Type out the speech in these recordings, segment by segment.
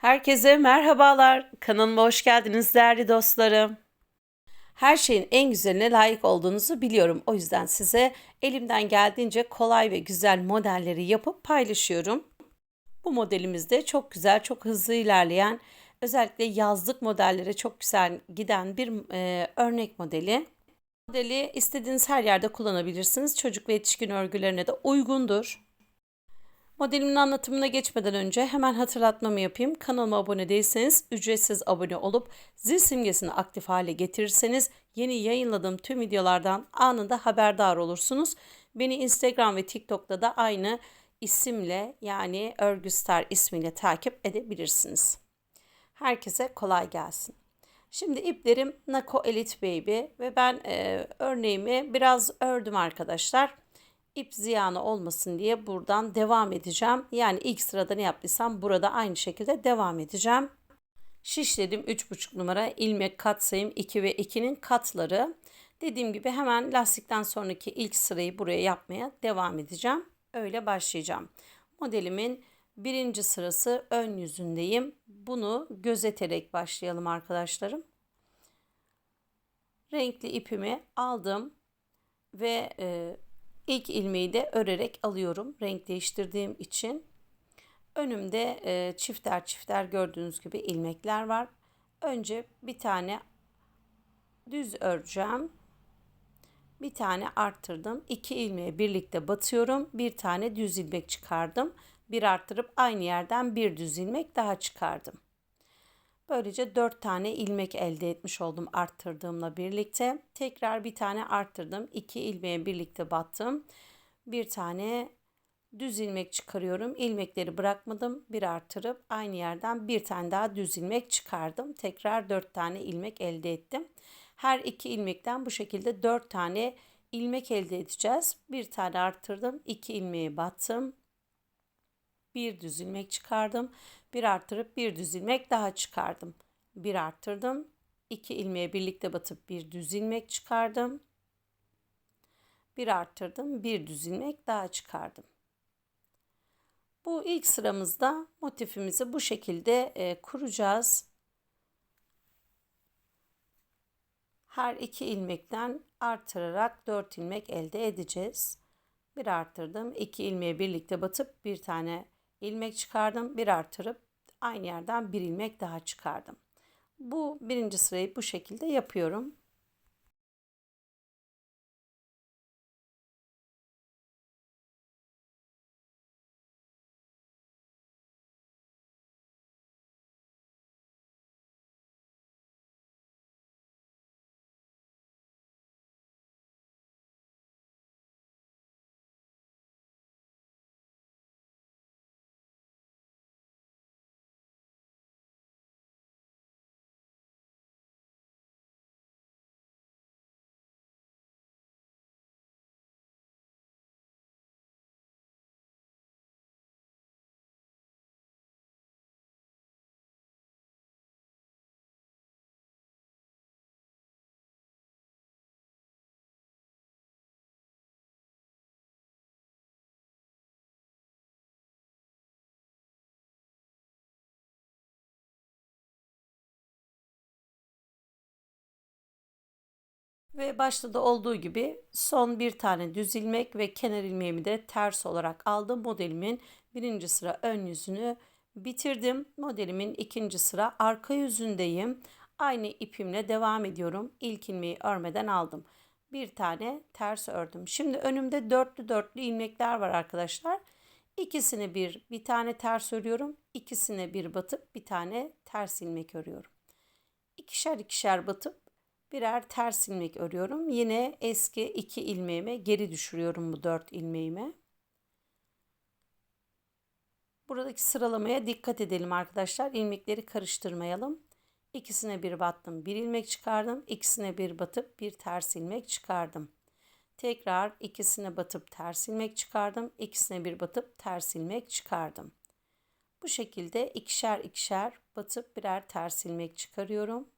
Herkese merhabalar. Kanalıma hoş geldiniz değerli dostlarım. Her şeyin en güzeline layık olduğunuzu biliyorum. O yüzden size elimden geldiğince kolay ve güzel modelleri yapıp paylaşıyorum. Bu modelimizde çok güzel, çok hızlı ilerleyen, özellikle yazlık modellere çok güzel giden bir e, örnek modeli. Modeli istediğiniz her yerde kullanabilirsiniz. Çocuk ve yetişkin örgülerine de uygundur. Modelimin anlatımına geçmeden önce hemen hatırlatmamı yapayım. Kanalıma abone değilseniz ücretsiz abone olup zil simgesini aktif hale getirirseniz yeni yayınladığım tüm videolardan anında haberdar olursunuz. Beni Instagram ve TikTok'ta da aynı isimle yani Örgüstar ismiyle takip edebilirsiniz. Herkese kolay gelsin. Şimdi iplerim Nako Elite Baby ve ben e, örneğimi biraz ördüm arkadaşlar ip ziyanı olmasın diye buradan devam edeceğim. Yani ilk sırada ne yaptıysam burada aynı şekilde devam edeceğim. Şişledim 3,5 numara ilmek kat sayım 2 ve 2'nin katları. Dediğim gibi hemen lastikten sonraki ilk sırayı buraya yapmaya devam edeceğim. Öyle başlayacağım. Modelimin birinci sırası ön yüzündeyim. Bunu gözeterek başlayalım arkadaşlarım. Renkli ipimi aldım ve e, İlk ilmeği de örerek alıyorum renk değiştirdiğim için. Önümde e, çifter çifter gördüğünüz gibi ilmekler var. Önce bir tane düz öreceğim. Bir tane arttırdım. İki ilmeği birlikte batıyorum. Bir tane düz ilmek çıkardım. Bir arttırıp aynı yerden bir düz ilmek daha çıkardım. Böylece 4 tane ilmek elde etmiş oldum arttırdığımla birlikte. Tekrar bir tane arttırdım. 2 ilmeğe birlikte battım. Bir tane düz ilmek çıkarıyorum. İlmekleri bırakmadım. Bir arttırıp aynı yerden bir tane daha düz ilmek çıkardım. Tekrar 4 tane ilmek elde ettim. Her iki ilmekten bu şekilde 4 tane ilmek elde edeceğiz. Bir tane arttırdım. 2 ilmeği battım. Bir düz ilmek çıkardım bir arttırıp bir düz ilmek daha çıkardım. Bir arttırdım. iki ilmeğe birlikte batıp bir düz ilmek çıkardım. Bir arttırdım. Bir düz ilmek daha çıkardım. Bu ilk sıramızda motifimizi bu şekilde e, kuracağız. Her iki ilmekten artırarak dört ilmek elde edeceğiz. Bir arttırdım. iki ilmeğe birlikte batıp bir tane ilmek çıkardım. Bir artırıp aynı yerden bir ilmek daha çıkardım. Bu birinci sırayı bu şekilde yapıyorum. Ve başta da olduğu gibi son bir tane düz ilmek ve kenar ilmeğimi de ters olarak aldım. Modelimin birinci sıra ön yüzünü bitirdim. Modelimin ikinci sıra arka yüzündeyim. Aynı ipimle devam ediyorum. İlk ilmeği örmeden aldım. Bir tane ters ördüm. Şimdi önümde dörtlü dörtlü ilmekler var arkadaşlar. İkisini bir, bir tane ters örüyorum. İkisine bir batıp bir tane ters ilmek örüyorum. İkişer ikişer batıp birer ters ilmek örüyorum. Yine eski iki ilmeğime geri düşürüyorum bu dört ilmeğime. Buradaki sıralamaya dikkat edelim arkadaşlar. İlmekleri karıştırmayalım. İkisine bir battım, bir ilmek çıkardım. İkisine bir batıp bir ters ilmek çıkardım. Tekrar ikisine batıp ters ilmek çıkardım. İkisine bir batıp ters ilmek çıkardım. Bu şekilde ikişer ikişer batıp birer ters ilmek çıkarıyorum.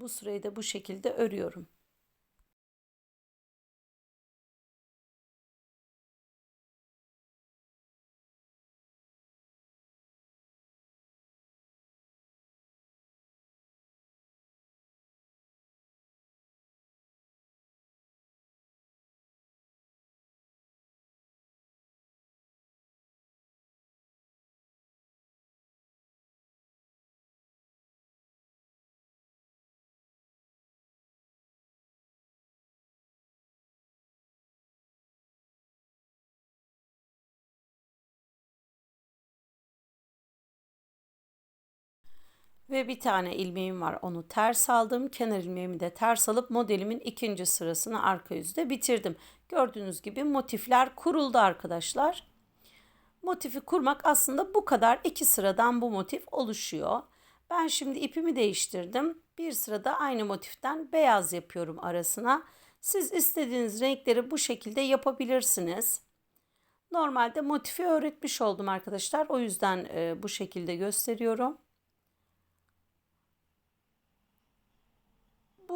Bu sırayı da bu şekilde örüyorum. Ve bir tane ilmeğim var onu ters aldım. Kenar ilmeğimi de ters alıp modelimin ikinci sırasını arka yüzde bitirdim. Gördüğünüz gibi motifler kuruldu arkadaşlar. Motifi kurmak aslında bu kadar. iki sıradan bu motif oluşuyor. Ben şimdi ipimi değiştirdim. Bir sırada aynı motiften beyaz yapıyorum arasına. Siz istediğiniz renkleri bu şekilde yapabilirsiniz. Normalde motifi öğretmiş oldum arkadaşlar. O yüzden e, bu şekilde gösteriyorum.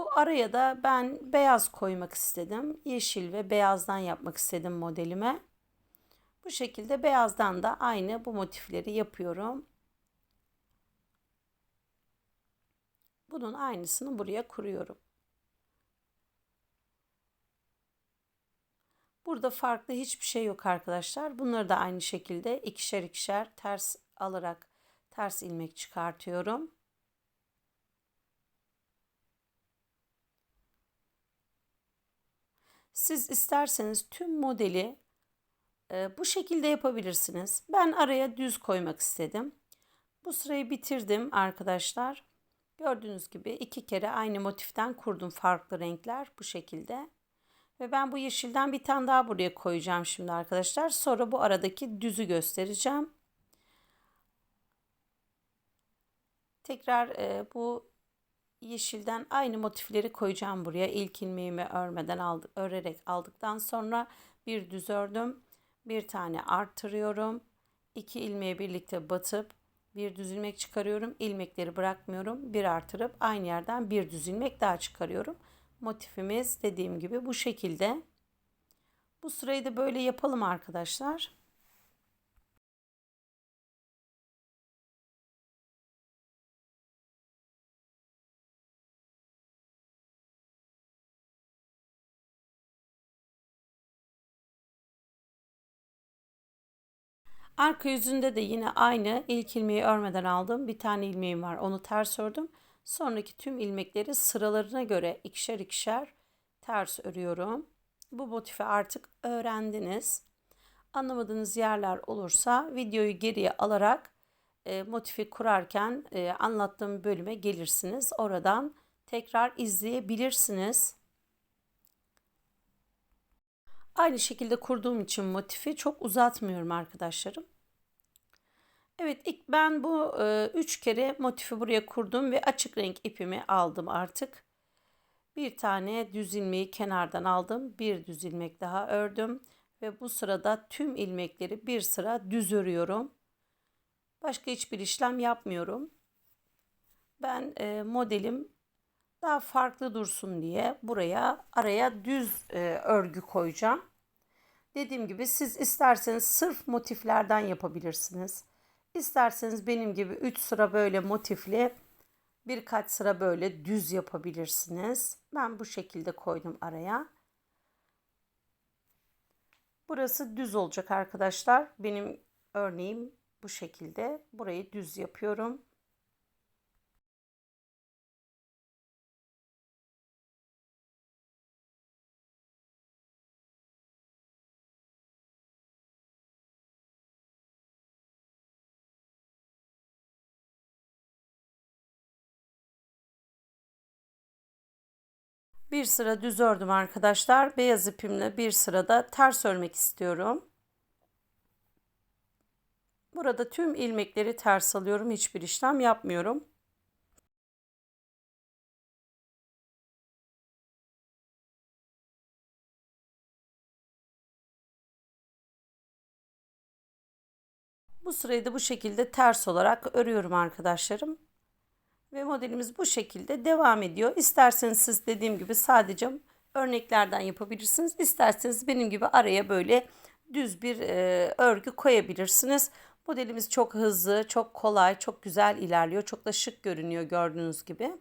Bu araya da ben beyaz koymak istedim. Yeşil ve beyazdan yapmak istedim modelime. Bu şekilde beyazdan da aynı bu motifleri yapıyorum. Bunun aynısını buraya kuruyorum. Burada farklı hiçbir şey yok arkadaşlar. Bunları da aynı şekilde ikişer ikişer ters alarak ters ilmek çıkartıyorum. Siz isterseniz tüm modeli e, bu şekilde yapabilirsiniz. Ben araya düz koymak istedim. Bu sırayı bitirdim arkadaşlar. Gördüğünüz gibi iki kere aynı motiften kurdum farklı renkler bu şekilde. Ve ben bu yeşilden bir tane daha buraya koyacağım şimdi arkadaşlar. Sonra bu aradaki düzü göstereceğim. Tekrar e, bu yeşilden aynı motifleri koyacağım buraya. İlk ilmeğimi örmeden aldık, örerek aldıktan sonra bir düz ördüm. Bir tane arttırıyorum. İki ilmeği birlikte batıp bir düz ilmek çıkarıyorum. İlmekleri bırakmıyorum. Bir artırıp aynı yerden bir düz ilmek daha çıkarıyorum. Motifimiz dediğim gibi bu şekilde. Bu sırayı da böyle yapalım arkadaşlar. Arka yüzünde de yine aynı ilk ilmeği örmeden aldım. Bir tane ilmeğim var. Onu ters ördüm. Sonraki tüm ilmekleri sıralarına göre ikişer ikişer ters örüyorum. Bu motifi artık öğrendiniz. Anlamadığınız yerler olursa videoyu geriye alarak e, motifi kurarken e, anlattığım bölüme gelirsiniz. Oradan tekrar izleyebilirsiniz. Aynı şekilde kurduğum için motifi çok uzatmıyorum arkadaşlarım. Evet ilk ben bu e, üç kere motifi buraya kurdum ve açık renk ipimi aldım artık. Bir tane düz ilmeği kenardan aldım. Bir düz ilmek daha ördüm. Ve bu sırada tüm ilmekleri bir sıra düz örüyorum. Başka hiçbir işlem yapmıyorum. Ben e, modelim daha farklı dursun diye buraya araya düz e, örgü koyacağım. Dediğim gibi siz isterseniz sırf motiflerden yapabilirsiniz. İsterseniz benim gibi 3 sıra böyle motifli birkaç sıra böyle düz yapabilirsiniz. Ben bu şekilde koydum araya. Burası düz olacak arkadaşlar. Benim örneğim bu şekilde. Burayı düz yapıyorum. Bir sıra düz ördüm arkadaşlar. Beyaz ipimle bir sırada ters örmek istiyorum. Burada tüm ilmekleri ters alıyorum. Hiçbir işlem yapmıyorum. Bu sırayı da bu şekilde ters olarak örüyorum arkadaşlarım. Ve modelimiz bu şekilde devam ediyor. İsterseniz siz dediğim gibi sadece örneklerden yapabilirsiniz. İsterseniz benim gibi araya böyle düz bir e, örgü koyabilirsiniz. Modelimiz çok hızlı, çok kolay, çok güzel ilerliyor. Çok da şık görünüyor gördüğünüz gibi.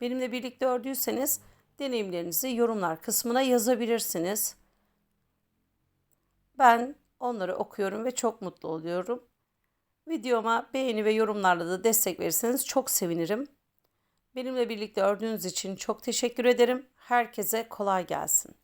Benimle birlikte ördüyseniz deneyimlerinizi yorumlar kısmına yazabilirsiniz. Ben onları okuyorum ve çok mutlu oluyorum. Videoma beğeni ve yorumlarla da destek verirseniz çok sevinirim. Benimle birlikte ördüğünüz için çok teşekkür ederim. Herkese kolay gelsin.